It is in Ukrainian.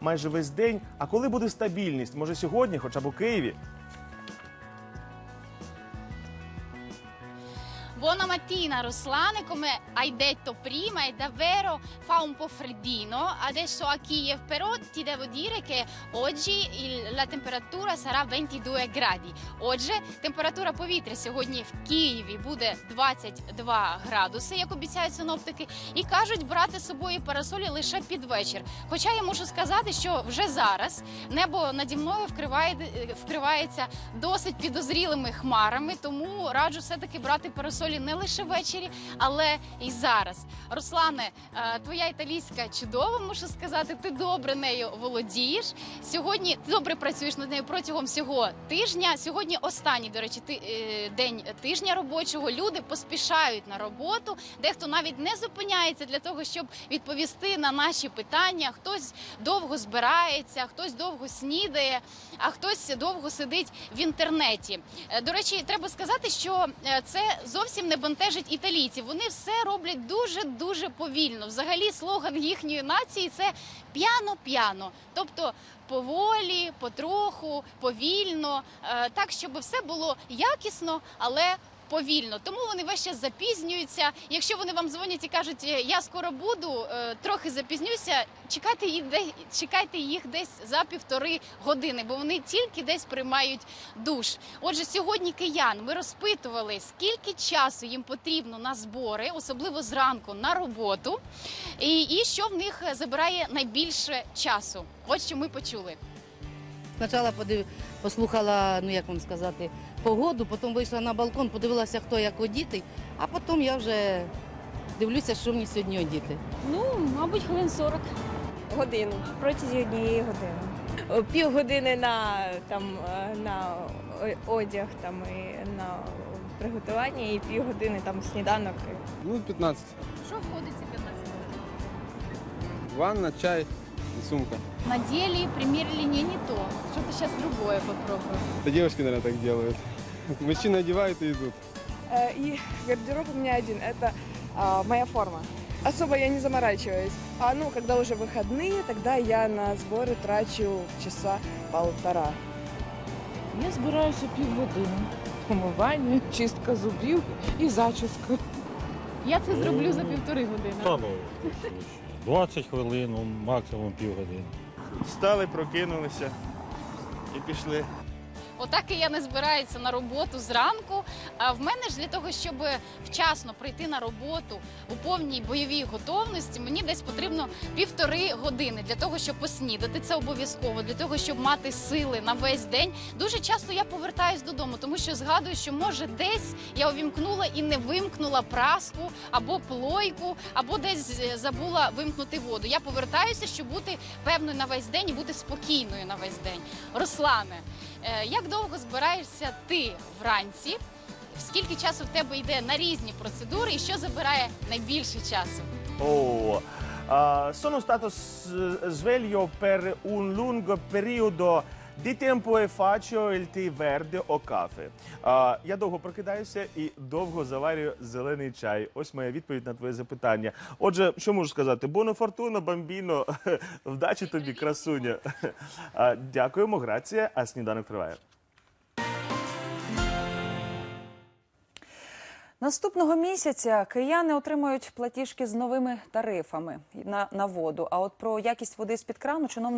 майже весь день. А коли буде стабільність? Може сьогодні, хоча б у Києві? Buona mattina Ruslane, come hai detto prima è davvero fa un po' freddino adesso a Kiev, però ti devo dire che oggi il- la temperatura sarà 22 gradi. Отже, температура повітря сьогодні в Києві буде 22 градуси, як обіцяють синоптики, і кажуть брати з собою парасолі лише під вечір. Хоча я можу сказати, що вже зараз небо наді мною вкриває, вкривається досить підозрілими хмарами, тому раджу все-таки брати парасолі не лише ввечері, але і зараз. Руслане, е, твоя італійська чудова, мушу сказати, ти добре нею володієш. Сьогодні ти добре працюєш над нею протягом всього тижня. Сьогодні останній, до речі, ти, е, день тижня робочого. Люди поспішають на роботу. Дехто навіть не зупиняється для того, щоб відповісти на наші питання. Хтось довго збирається, хтось довго снідає, а хтось довго сидить в інтернеті. Е, До речі, треба сказати, що це зовсім не бентежить італійців. Вони все роблять дуже дуже повільно. Взагалі, слоган їхньої нації це п'яно-п'яно, тобто поволі, потроху, повільно, е, так, щоб все було якісно, але. Повільно, тому вони весь час запізнюються. Якщо вони вам дзвонять і кажуть, «Е, я скоро буду, е, трохи запізнюся, чекайте їх де чекайте їх десь за півтори години, бо вони тільки десь приймають душ. Отже, сьогодні киян ми розпитували, скільки часу їм потрібно на збори, особливо зранку на роботу, і, і що в них забирає найбільше часу. От що ми почули. Спочатку послухала, ну як вам сказати, погоду, потім вийшла на балкон, подивилася, хто як одітий, а потім я вже дивлюся, що мені сьогодні одіти. Ну, мабуть, хвилин 40. годину протягом однієї години. О, Півгодини на там е, на одяг там і на приготування, і півгодини там сніданок. Ну, 15. Що входить ці 15 хвилин? Ванна, чай и сумка. Надели, примерили не, не то. Что-то сейчас другое попробую. Это девушки, наверное, так делают. Мужчины одевают и идут. Э, И гардероб у меня один, это а, моя форма. Особо я не заморачиваюсь. А ну, когда уже выходные, тогда я на сборы трачу часа полтора. Я збираюся півгодини. Помивання, чистка зубів і зачіска. Я це зроблю за півтори години. Та ну, 20 хвилин, ну, максимум півгодини. Встали, прокинулися і пішли. Отак і я не збираюся на роботу зранку. А в мене ж для того, щоб вчасно прийти на роботу у повній бойовій готовності, мені десь потрібно півтори години для того, щоб поснідати. Це обов'язково для того, щоб мати сили на весь день. Дуже часто я повертаюсь додому, тому що згадую, що може десь я увімкнула і не вимкнула праску або плойку, або десь е, забула вимкнути воду. Я повертаюся, щоб бути певною на весь день і бути спокійною на весь день. Руслане, як довго збираєшся ти вранці? Скільки часу в тебе йде на різні процедури, і що забирає найбільше часу? Oh, ah, sono stato sveglio per un lungo periodo di tempo e faccio il tè verde o. А, я довго прокидаюся і довго заварюю зелений чай. Ось моя відповідь на твоє запитання. Отже, що можу сказати? Боно фортуна, бамбіно, вдачі тобі, красуня. Дякуємо, грація, а сніданок триває. Наступного місяця кияни отримають платіжки з новими тарифами на, воду. А от про якість води з під крану чиновники